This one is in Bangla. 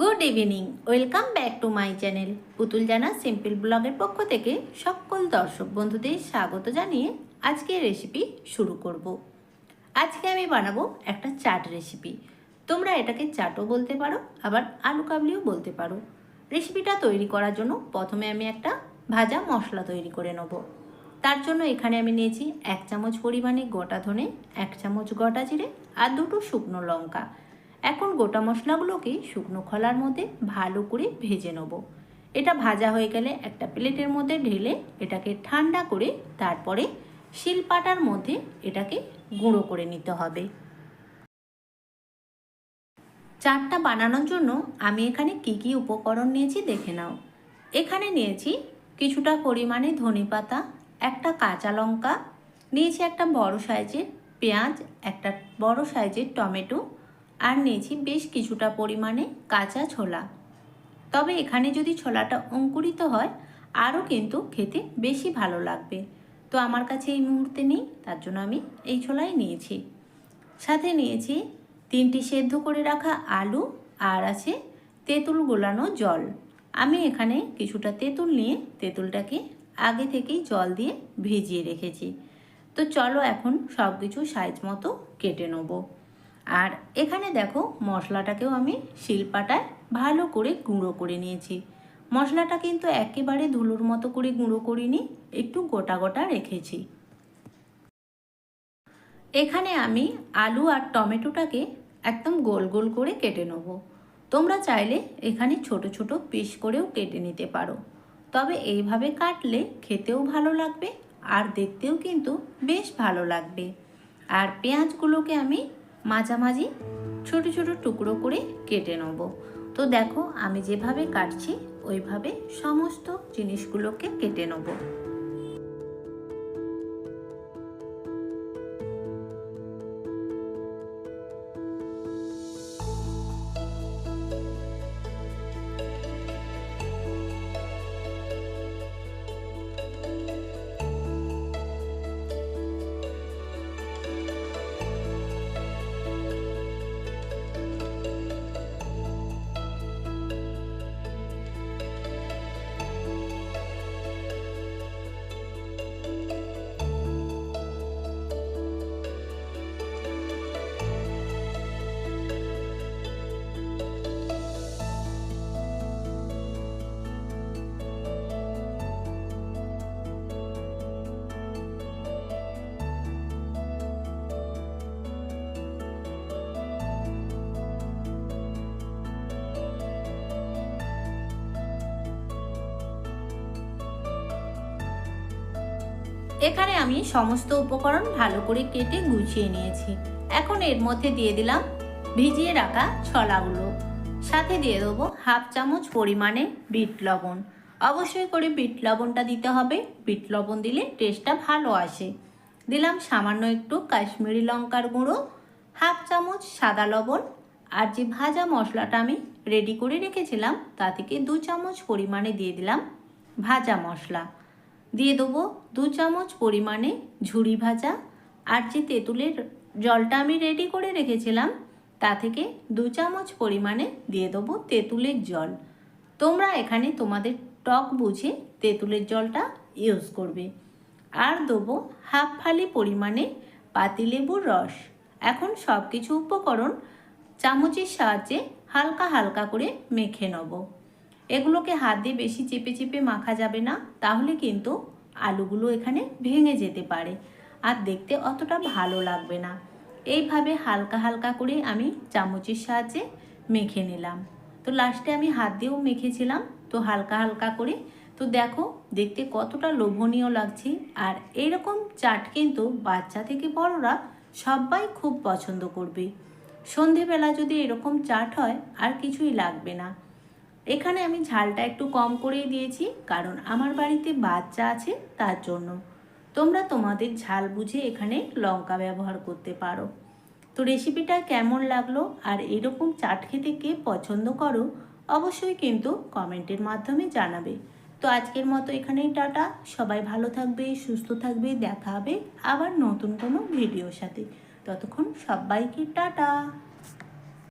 Good evening, welcome back to my channel Putul Jana simple ব্লগের পক্ষ থেকে সকল দর্শক বন্ধুদের স্বাগত জানিয়ে আজকে রেসিপি শুরু করব। আজকে আমি বানাবো একটা চাট রেসিপি তোমরা এটাকে চাটও বলতে পারো, আবার আলু কাবলিও বলতে পারো। রেসিপিটা তৈরি করার জন্য প্রথমে আমি একটা ভাজা মশলা তৈরি করে নেব। তার জন্য এখানে আমি নিয়েছি এক চামচ পরিমাণে গোটা ধনে, এক চামচ গোটা জিরে আর দুটো শুকনো লঙ্কা। এখন গোটা মশলাগুলোকে শুকনো খোলার মধ্যে ভালো করে ভেজে নেব। এটা ভাজা হয়ে গেলে একটা প্লেটের মধ্যে ঢেলে এটাকে ঠান্ডা করে তারপরে শিলপাটার মধ্যে এটাকে গুঁড়ো করে নিতে হবে। চাটটা বানানোর জন্য আমি এখানে কি কি উপকরণ নিয়েছি দেখে নাও। এখানে নিয়েছি কিছুটা পরিমাণে ধনে পাতা একটা কাঁচা লঙ্কা, নিয়েছি একটা বড় সাইজের পেঁয়াজ, একটা বড় সাইজের টমেটো আর নিয়েছি বেশ কিছুটা পরিমাণে কাঁচা ছোলা। তবে এখানে যদি ছোলাটা অঙ্কুরিত হয়, আরও কিন্তু খেতে বেশি ভালো লাগবে। তো আমার কাছে এই মুহূর্তে নেই, তার জন্য আমি এই ছোলাই নিয়েছি। সাথে নিয়েছি তিনটি সেদ্ধ করে রাখা আলু আর আছে তেঁতুল গোলানো জল। আমি এখানে কিছুটা তেঁতুল নিয়ে তেঁতুলটাকে আগে থেকেই জল দিয়ে ভিজিয়ে রেখেছি। তো চলো এখন সব কিছু সাইজ মতো কেটে নেব। আর এখানে দেখো মশলাটাকেও আমি শিলপাটায় ভালো করে গুঁড়ো করে নিয়েছি। মশলাটা কিন্তু একেবারে ধুলোর মতো করে গুঁড়ো করিনি, একটু গোটা গোটা রেখেছি। এখানে আমি আলু আর টমেটোটাকে একদম গোল গোল করে কেটে নেব। তোমরা চাইলে এখানে ছোট ছোট পিস করেও কেটে নিতে পারো। তবে এইভাবে কাটলে খেতেও ভালো লাগবে আর দেখতেও কিন্তু বেশ ভালো লাগবে। আর পেঁয়াজগুলোকে আমি মাঝামাঝি ছোট ছোট টুকরো করে কেটে নেব। তো দেখো, আমি যেভাবে কাটছি, ওইভাবে সমস্ত জিনিসগুলোকে কেটে নেব। এখানে আমি সমস্ত উপকরণ ভালো করে কেটে গুছিয়ে নিয়েছি। এখন এর মধ্যে দিয়ে দিলাম ভিজিয়ে রাখা ছলাগুলো। সাথে দিয়ে দেবো হাফ চামচ পরিমাণে বিট লবণ। অবশ্যই করে বিট লবণটা দিতে হবে। বিট লবণ দিলে টেস্টটা ভালো আসে। দিলাম সামান্য একটু কাশ্মীরি লঙ্কার গুঁড়ো, হাফ চামচ সাদা লবণ আর যে ভাজা মশলাটা আমি রেডি করে রেখেছিলাম, তা থেকে দু চামচ পরিমাণে দিয়ে দিলাম ভাজা মশলা। দিয়ে দেবো দু চামচ পরিমাণে ঝুড়ি ভাজা আর যে তেঁতুলের জলটা আমি রেডি করে রেখেছিলাম, তা থেকে দু চামচ পরিমাণে দিয়ে দেবো তেঁতুলের জল। তোমরা এখানে তোমাদের টক বুঝে তেঁতুলের জলটা ইউজ করবে। আর দেবো হাফ ফালি পরিমাণে পাতিলেবুর রস। এখন সব কিছু উপকরণ চামচের সাহায্যে হালকা হালকা করে মেখে নেব। এগুলোকে হাত দিয়ে বেশি চেপে চেপে মাখা যাবে না, তাহলে কিন্তু আলুগুলো এখানে ভেঙে যেতে পারে। আর দেখতে অতটা ভালো লাগবে না। এইভাবে হালকা হালকা করে আমি চামচের সাহায্যে মেখে নিলাম। তো লাস্টে আমি হাত দিয়েও মেখেছিলাম, তো হালকা হালকা করে। তো দেখো, দেখতে কতটা লোভনীয় লাগছে। আর এরকম চাট কিন্তু বাচ্চা থেকে বড়রা সবাই খুব পছন্দ করবে। সন্ধেবেলা যদি এরকম চাট হয়, আর কিছুই লাগবে না। এখানে আমি ঝালটা একটু কম করেই দিয়েছি, কারণ আমার বাড়িতে বাচ্চা আছে তার জন্য। তোমরা তোমাদের ঝাল বুঝে এখানে লঙ্কা ব্যবহার করতে পারো। তো রেসিপিটা কেমন লাগল আর এরকম চাট খেতে কে পছন্দ করো, অবশ্যই কিন্তু কমেন্টের মাধ্যমে জানাবে। তো আজকের মতো এখানেই টাটা। সবাই ভালো থাকবে, সুস্থ থাকবে, দেখা হবে আবার নতুন কোনো ভিডিওর সাথে। ততক্ষণ সবাইকে টাটা।